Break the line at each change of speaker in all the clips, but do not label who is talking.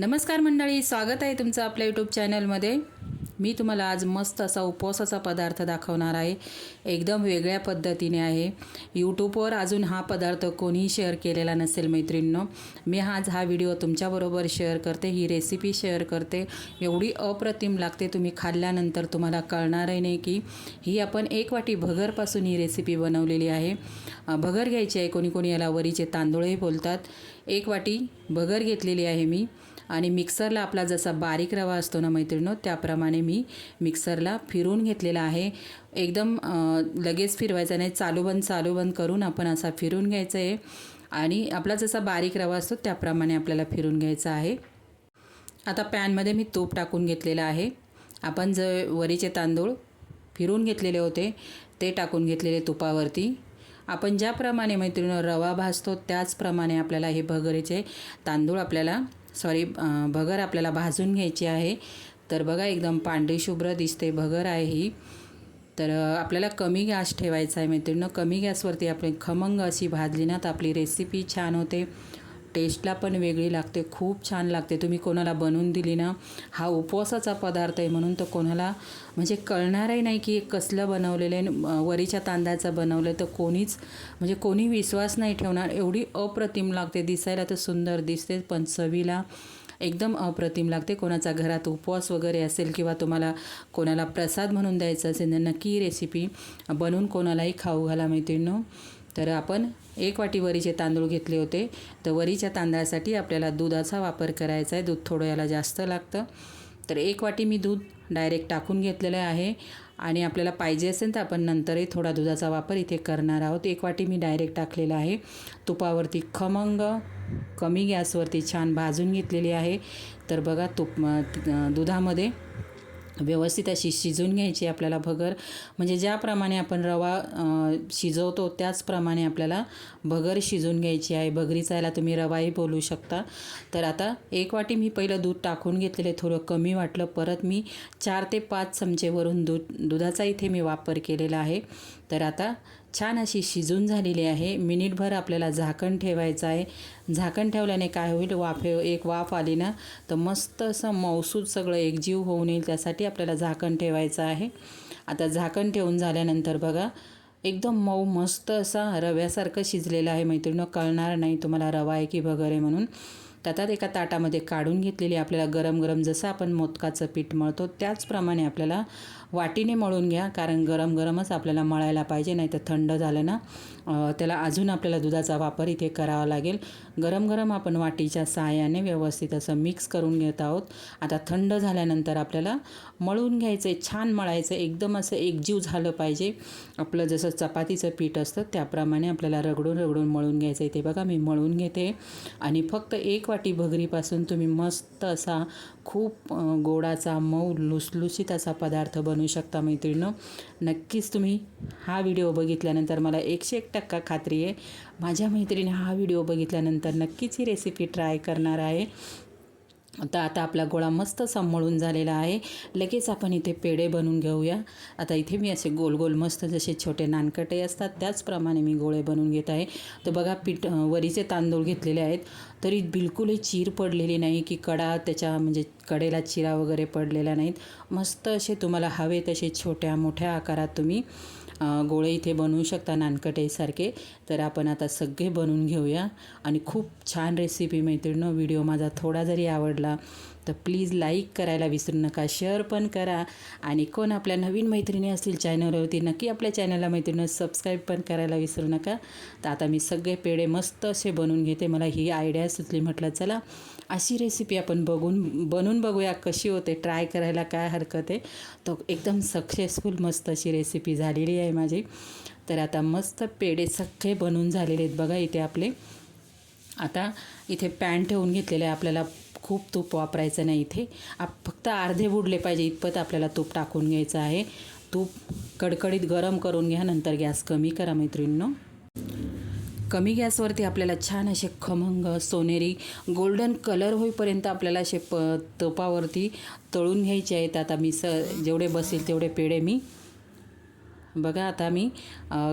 नमस्कार मंडळी स्वागत आहे तुमचं आपल्या यूट्यूब चॅनलमध्ये मी तुम्हाला आज मस्त असा उपवासाचा पदार्थ दाखवणार आहे. एकदम वेगळ्या पद्धतीने आहे. यूट्यूबवर अजून हा पदार्थ कोणीही शेअर केलेला नसेल मैत्रिणींनो मी आज हा व्हिडिओ तुमच्याबरोबर शेअर करते ही रेसिपी शेअर करते. एवढी अप्रतिम लागते तुम्ही खाल्ल्यानंतर तुम्हाला कळणारही नाही की ही आपण एक वाटी भगरपासून ही रेसिपी बनवलेली आहे. भगर घ्यायची आहे कोणी कोणी याला वरीचे तांदूळही बोलतात. एक वाटी भगर घेतलेली आहे मी. आणि मिक्सरला आपला जसा बारीक रवा असतो ना मैत्रिणो त्याप्रमाणे मी मिक्सरला फिरून घेतलेला आहे. एकदम लगेच फिरवायचा नाही चालू बंद चालू बंद करून आपण असा फिरून घ्यायचा आहे आणि आपला जसा बारीक रवा असतो त्याप्रमाणे आपल्याला फिरून घ्यायचा आहे. आता पॅनमध्ये मी तूप टाकून घेतलेलं आहे. आपण जे वरीचे तांदूळ फिरून घेतलेले होते ते टाकून घेतलेले तुपावरती. आपण ज्याप्रमाणे मैत्रिणी रवा भाजतो त्याचप्रमाणे आपल्याला हे भगरीचे तांदूळ आपल्याला सॉरी भगर आपल्याला भाजून घ्यायची आहे. तर बघा एकदम पांढरी शुभ्र दिसते. भगर आहे ही. तर आपल्याला कमी गॅस ठेवायचा आहे मैत्रिणीनं. कमी गॅसवरती आपली खमंग अशी भाजली ना तर आपली रेसिपी छान होते. टेस्टला पण वेगळी लागते खूप छान लागते. तुम्ही कोणाला बनवून दिली ना हा उपवासाचा पदार्थ आहे म्हणून तर कोणाला म्हणजे कळणारही नाही की कसलं बनवलेलं आहे. वरीच्या तांदळाचं बनवलं तर कोणीच म्हणजे कोणी विश्वास नाही ठेवणार. एवढी अप्रतिम लागते. दिसायला तर सुंदर दिसते पण चवीला एकदम अप्रतिम लागते. कोणाचा घरात उपवास वगैरे असेल किंवा तुम्हाला कोणाला प्रसाद म्हणून द्यायचा असेल तर नक्की रेसिपी बनवून कोणालाही खाऊ घाला मैत्रिणीनं. तर आपण एक वाटी वरीचे तांदूळ घेतले होते. तर वरीच्या तांदळासाठी आपल्याला दुधाचा वापर करायचा आहे. दूध थोडं याला जास्त लागतं. तर एक वाटी मी दूध डायरेक्ट टाकून घेतलेलं आहे. आणि आपल्याला पाहिजे असेल तर आपण नंतरही थोडा दुधाचा वापर इथे करणार आहोत. एक वाटी मी डायरेक्ट टाकलेला आहे. तुपावरती खमंग कमी गॅसवरती छान भाजून घेतलेली आहे. तर बघा तुप दुधामध्ये व्यवस्थित अशी शिजून घ्यायची आपल्याला भगर. म्हणजे ज्याप्रमाणे आपण रवा शिजवतो त्याचप्रमाणे आपल्याला भगर शिजून घ्यायची आहे. भगरीचा याला तुम्ही रवाही बोलू शकता. तर आता एक वाटी मी पहिलं दूध टाकून घेतलेले थोडं कमी वाटलं. परत मी चार ते पाच चमचेवरून दूध दुधाचा इथे मी वापर केलेला आहे. तर आता छान अशी शिजून झालेली आहे. मिनिटभर आपल्याला झाकण ठेवायचं आहे. झाकण ठेवल्याने काय होईल? वाफे एक वाफ आली ना तर मस्त असं मौसूद सगळं एकजीव होऊन येईल. त्यासाठी आपल्याला झाकण ठेवायचं आहे. आता झाकण ठेवून झाल्यानंतर बघा एकदम मऊ मस्त असा रव्यासारखं शिजलेलं आहे. मैत्रिणी कळणार नाही तुम्हाला रवा आहे की वगैरे म्हणून. त्यातात एका ताटामध्ये काढून घेतलेली आपल्याला गरम गरम जसं आपण मोदकाचं पीठ मळतो त्याचप्रमाणे आपल्याला वाटीने मळून घ्या कारण गरम गरमच आपल्याला मळायला पाहिजे नाही तर थंड झालं ना त्याला अजून आपल्याला दुधाचा वापर इथे करावा लागेल. गरम गरम आपण वाटीच्या सहाय्याने व्यवस्थित असं मिक्स करून घेत आहोत. आता थंड झाल्यानंतर आपल्याला मळून घ्यायचं आहे छान मळायचं एकदम असं एकजीव झालं पाहिजे. आपलं जसं चपातीचं पीठ असतं त्याप्रमाणे आपल्याला रगडून रगडून मळून घ्यायचं आहे ते बघा मी मळून घेते. आणि फक्त एक वाटी भगरीपासून तुम्ही मस्त असा खूप गोडाचा मऊ लुसलुसीत असा पदार्थ बनवू शकता मैत्रिणं नक्कीच तुम्ही हा व्हिडिओ बघितल्यानंतर मला एकशे एक टक्का खात्री आहे. माझ्या मैत्रिणी हा व्हिडिओ बघितल्यानंतर नक्कीच ही रेसिपी ट्राय करणार आहे. तर आता आपला गोळा मस्त सांभाळून झालेला आहे. लगेच आपण इथे पेढे बनवून घेऊया. आता इथे मी असे गोल गोल मस्त जसे छोटे नानकटे असतात त्याचप्रमाणे मी गोळे बनवून घेत आहे. तर बघा पीठ वरीचे तांदूळ घेतलेले आहेत. तरी बिलकुलही चीर पडलेली नाही की कडा त्याच्या म्हणजे कडेला चिरा वगैरे पडलेल्या नाहीत. मस्त असे तुम्हाला हवे तसे छोट्या मोठ्या आकारात तुम्ही गोळे इथे बनवू शकता नानकटेसारखे. तर आपण आता सगळे बनवून घेऊया. आणि खूप छान रेसिपी मैत्रिणीनं व्हिडिओ माझा थोडा जरी आवडला तर प्लीज लाईक करायला विसरू नका शेअर पण करा. आणि कोण आपल्या नवीन मैत्रिणी असतील चॅनलवरती नक्की आपल्या चॅनलला मैत्रिणी सबस्क्राईब पण करायला विसरू नका. तर आता मी सगळे पेढे मस्त असे बनवून घेते. मला ही आयडिया सुचली म्हटलं चला अशी रेसिपी आपण बघून बनवून बघूया कशी होते ट्राय करायला काय हरकत आहे. तर एकदम सक्सेसफुल मस्त अशी रेसिपी झालेली आहे माझी. तर आता मस्त पेढे सगळे बनवून झालेले आहेत बघा इथे आपले. आता इथे पॅन ठेवून घेतलेलं आहे आपल्याला खूप तूप वापरायचं नाही इथे. आप फक्त अर्धे बुडले पाहिजे इतपत आपल्याला तूप टाकून घ्यायचं आहे. तूप कडकडीत गरम करून घ्या नंतर गॅस कमी करा मैत्रिणींनो. कमी गॅसवरती आपल्याला छान असे खमंग सोनेरी गोल्डन कलर होईपर्यंत आपल्याला असे प तुपावरती तळून घ्यायचे आहेत. आता मी स जेवढे बसेल तेवढे पेढे मी. बघा आता मी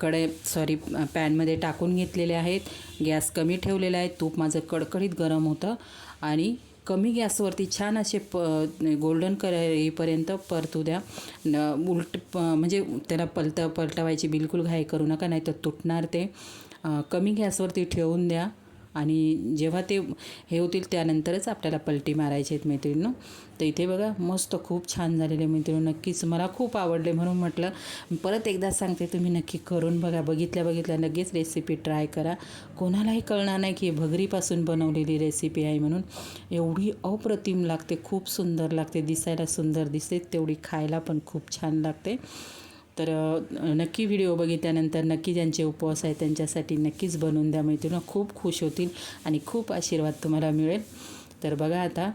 कडे सॉरी पॅनमध्ये टाकून घेतलेले आहेत. गॅस कमी ठेवलेला आहे. तूप माझं कडकडीत गरम होतं. आणि कमी गॅसवरती छान असे प गोल्डन कलर येईपर्यंत परतू द्या. उलट प म्हणजे त्याला पलट पलटवायची बिलकुल घाई करू नका नाही तर तुटणार ते. कमी गॅसवरती ठेवून द्या. आणि जेव्हा ते हे होतील त्यानंतरच आपल्याला पलटी मारायचे आहेत मैत्रिणींनो. तर इथे बघा मस्त खूप छान झालेले मैत्रिणी नक्कीच मला खूप आवडले म्हणून म्हटलं. परत एकदा सांगते तुम्ही नक्की करून बघा. बघितल्या बघितल्या लगेच रेसिपी ट्राय करा. कोणालाही कळणार नाही की भगरीपासून बनवलेली रेसिपी आहे म्हणून. एवढी अप्रतिम लागते खूप सुंदर लागते दिसायला सुंदर दिसते तेवढी खायला पण खूप छान लागते. तर नक्की व्हिडिओ बघितल्यानंतर नक्की ज्यांचे उपवास आहे त्यांच्यासाठी नक्कीच बनवून द्या. मैत्रिणी खूप खुश होतील आणि खूप आशीर्वाद तुम्हाला मिळेल. तर बघा आता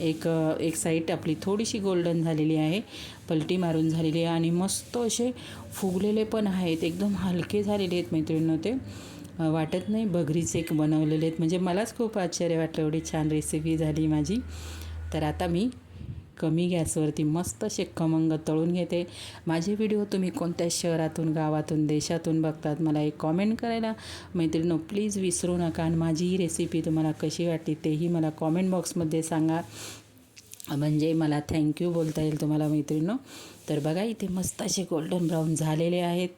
एक एक साईड आपली थोडीशी गोल्डन झालेली आहे पलटी मारून झालेली आहे आणि मस्त असे फुगलेले पण आहेत. एकदम हलके झालेले आहेत मैत्रिणीनं ते. वाटत नाही भगरीचे एक बनवलेले आहेत. म्हणजे मलाच खूप आश्चर्य वाटलं एवढी छान रेसिपी झाली माझी. तर आता मी कमी गॅसवरती मस्त असे खमंग तळून घेते. माझे व्हिडिओ तुम्ही कोणत्या शहरातून गावातून देशातून बघतात मला एक कॉमेंट करायला मैत्रिणी प्लीज विसरू नका आणि माझी ही रेसिपी तुम्हाला कशी वाटली तेही मला कॉमेंट बॉक्समध्ये सांगा. म्हणजे मला थँक्यू बोलता येईल तुम्हाला मैत्रिणीनं तर बघा इथे मस्त असे गोल्डन ब्राऊन झालेले आहेत.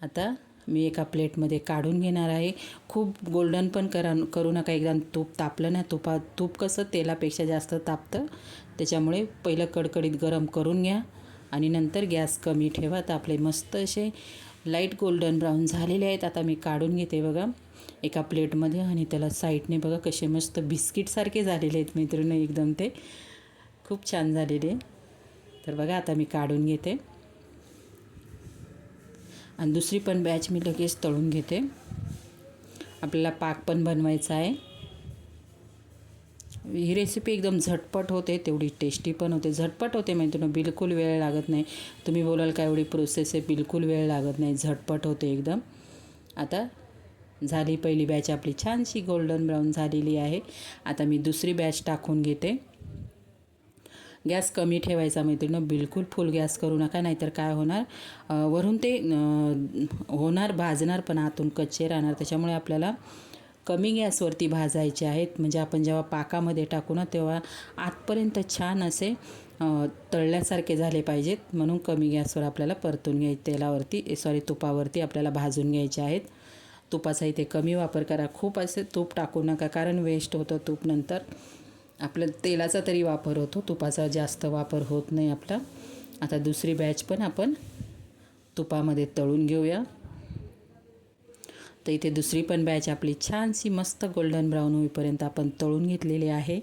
आता मी एका प्लेटमध्ये काढून घेणार आहे. खूप गोल्डन पण करा करू नका. एकदा तूप तापलं ना तुपा तूप कसं तेलापेक्षा जास्त तापतं. त्याच्यामुळे पहिलं कडकडीत गरम करून घ्या आणि नंतर गॅस कमी ठेवा. तर आपले मस्त असे लाइट गोल्डन ब्राऊन झालेले आहेत. आता मी काढून घेते बघा. एका प्लेटमध्ये आणि त्याला साईडने बघा कसे मस्त बिस्किटसारखे झालेले आहेत मित्रांनो एकदम ते. खूप छान झालेले. तर बघा आता मी काढून घेते. आणि दुसरी पण बॅच मी लगेच तळून घेते. आपल्याला पाक पण बनवायचा आहे. ही रेसिपी एकदम झटपट होते तेवढी टेस्टी पण होते. झटपट होते म्हणजे तुम्ही बिलकुल वेळ लागत नाही. तुम्ही बोलाल का एवढी प्रोसेस आहे बिलकुल वेळ लागत नाही. झटपट होते एकदम. आता झाली पहिली बॅच आपली छानशी गोल्डन ब्राऊन झालेली आहे. आता मी दुसरी बॅच टाकून घेते. गॅस कमी ठेवायचा मैत्रिणं बिलकुल फुल गॅस करू नका नाहीतर काय होणार? वरून ते होणार भाजणार पण आतून कच्चे राहणार. त्याच्यामुळे आपल्याला कमी गॅसवरती भाजायचे आहेत. म्हणजे आपण जेव्हा पाकामध्ये टाकू ना तेव्हा आतपर्यंत छान असे तळल्यासारखे झाले पाहिजेत. म्हणून कमी गॅसवर आपल्याला परतून घ्याय तेलावरती सॉरी तुपावरती आपल्याला भाजून घ्यायचे आहेत. तुपाचा इथे कमी वापर करा. खूप असे तूप टाकू नका कारण वेस्ट होतं तूप नंतर. आपलं तेलाचा तरी वापर होतो. तुपाचा जास्त वापर होत नाही आपला. आता दुसरी बॅच पण आपण तुपामध्ये तळून घेऊया. तर इथे दुसरी पण बॅच आपली छानशी मस्त गोल्डन ब्राऊन होईपर्यंत आपण तळून घेतलेली आहे.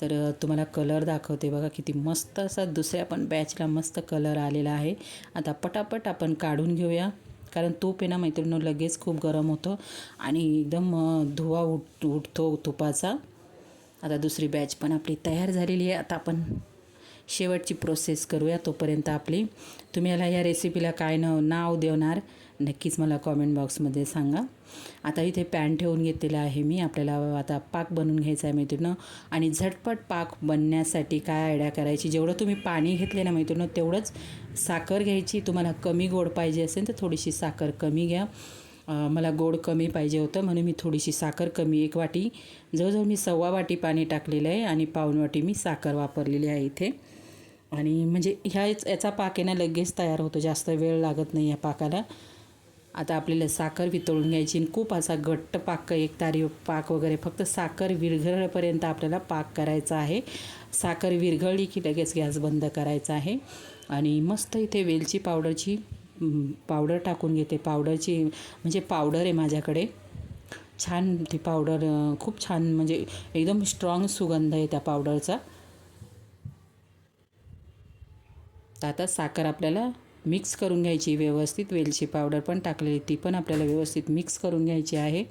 तर तुम्हाला कलर दाखवते बघा किती मस्त असा दुसऱ्या पण बॅचला मस्त कलर आलेला आहे. आता पटापट आपण काढून घेऊया. कारण तूप आहे ना मैत्रिणीनं लगेच खूप गरम होतं. आणि एकदम धुवा उठ उठतो तुपाचा. आता दुसरी बॅच पण आपली तयार झालेली आहे. आता आपण शेवटची प्रोसेस करूया तोपर्यंत आपली. तुम्ही याला या रेसिपीला काय न नाव देणार नक्कीच मला कॉमेंट बॉक्समध्ये सांगा. आता इथे पॅन ठेवून घेतलेला आहे मी. आपल्याला आता पाक बनवून घ्यायचा आहे मैत्रिणं आणि झटपट पाक बनण्यासाठी काय आयडिया करायची? जेवढं तुम्ही पाणी घेतले ना मैत्रिणं तेवढंच साखर घ्यायची. तुम्हाला कमी गोड पाहिजे असेल तर थोडीशी साखर कमी घ्या. मला गोड कमी पाहिजे होतं म्हणून मी थोडीशी साखर कमी एक वाटी. जवळजवळ मी सव्वा वाटी पाणी टाकलेलं आहे आणि पाऊण वाटी मी साखर वापरलेली आहे इथे. आणि म्हणजे ह्याच याचा पाक आहे ना लगेच तयार होतो जास्त वेळ लागत नाही या पाकाला. आता आपल्याला साखर वितळून घ्यायची आणि खूप असा घट्ट पाक एक तारी पाक वगैरे फक्त साखर विरघळपर्यंत आपल्याला पाक करायचा आहे. साखर विरघळली की लगेच गॅस बंद करायचा आहे. आणि मस्त इथे वेलची पावडरची पावडर टाकून घेते. पावडरची म्हणजे पावडर आहे माझ्याकडे. छान ती पावडर खूप छान म्हणजे एकदम स्ट्रॉंग सुगंध आहे त्या पावडरचा. तर आता साखर आपल्याला मिक्स करून घ्यायची व्यवस्थित. वेलची पावडर पण टाकलेली ती पण आपल्याला व्यवस्थित मिक्स करून घ्यायची आहे.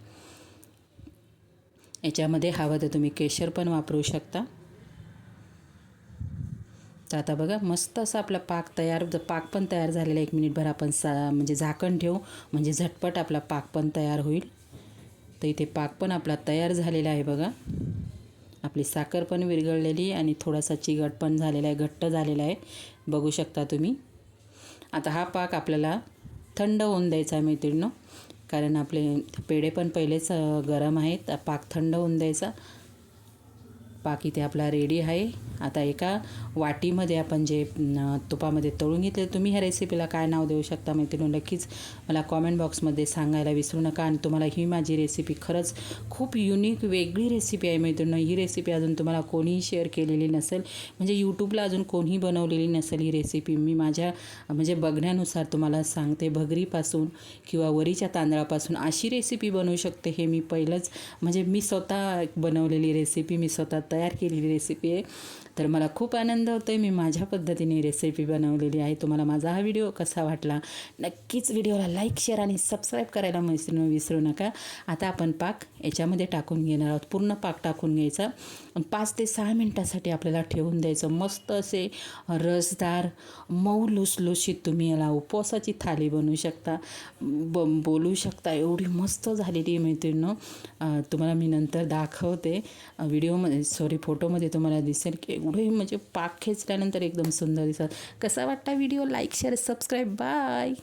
याच्यामध्ये हवं तर तुम्ही केशर पण वापरू शकता. तर आता बघा मस्त असा आपला पाक तयार पाक पण तयार झालेला आहे. एक मिनिटभर आपण सा म्हणजे झाकण ठेवू. म्हणजे झटपट आपला पाक पण तयार होईल. तर इथे पाक पण आपला तयार झालेला आहे बघा. आपली साखर पण विरघळलेली आणि थोडासा चिगट पण झालेला आहे घट्ट झालेला आहे. बघू शकता तुम्ही. आता हा पाक आपल्याला थंड होऊन द्यायचा आहे मैत्रिणीनं. कारण आपले पेढे पण पहिलेच गरम आहेत. पाक थंड होऊन द्यायचा. पाक इथे आपला रेडी आहे. आता एका वाटीमध्ये आपण जे तुपामध्ये तळून घेतले तुम्ही ह्या रेसिपीला काय नाव देऊ शकता मैत्रिणी नक्कीच मला कॉमेंट बॉक्समध्ये सांगायला विसरू नका आणि तुम्हाला ही माझी रेसिपी खरंच खूप युनिक वेगळी रेसिपी आहे मैत्रिणी ही रेसिपी अजून तुम्हाला कोणीही शेअर केलेली नसेल म्हणजे यूट्यूबला अजून कोणीही बनवलेली नसेल ही रेसिपी मी माझ्या म्हणजे बघण्यानुसार तुम्हाला सांगते. भगरीपासून किंवा वरीच्या तांदळापासून अशी रेसिपी बनवू शकते हे मी पहिलंच म्हणजे मी स्वतः बनवलेली रेसिपी मी स्वतः तयार केलेली रेसिपी आहे. तर मला खूप आनंद होतो आहे मी माझ्या पद्धतीने रेसिपी बनवलेली आहे. तुम्हाला माझा हा व्हिडिओ कसा वाटला नक्कीच व्हिडिओला लाईक शेअर आणि सबस्क्राईब करायला विसरू विसरू नका. आता आपण पाक याच्यामध्ये टाकून घेणार आहोत. पूर्ण पाक टाकून घ्यायचा. पाच ते सहा मिनटासाठी आपल्याला ठेवून द्यायचं. मस्त असे रसदार मऊ लुसलुशीत तुम्ही याला उपवासाची थाली बनवू शकता. ब बोलू शकता. एवढी मस्त झालेली मैत्रिणं. तुम्हाला मी नंतर दाखवते. व्हिडिओमध्ये सॉरी फोटोमध्ये तुम्हाला दिसेल की एवढे म्हणजे पाक खेचल्यानंतर एकदम सुंदर दिसत कसा वाटता video? Like share subscribe bye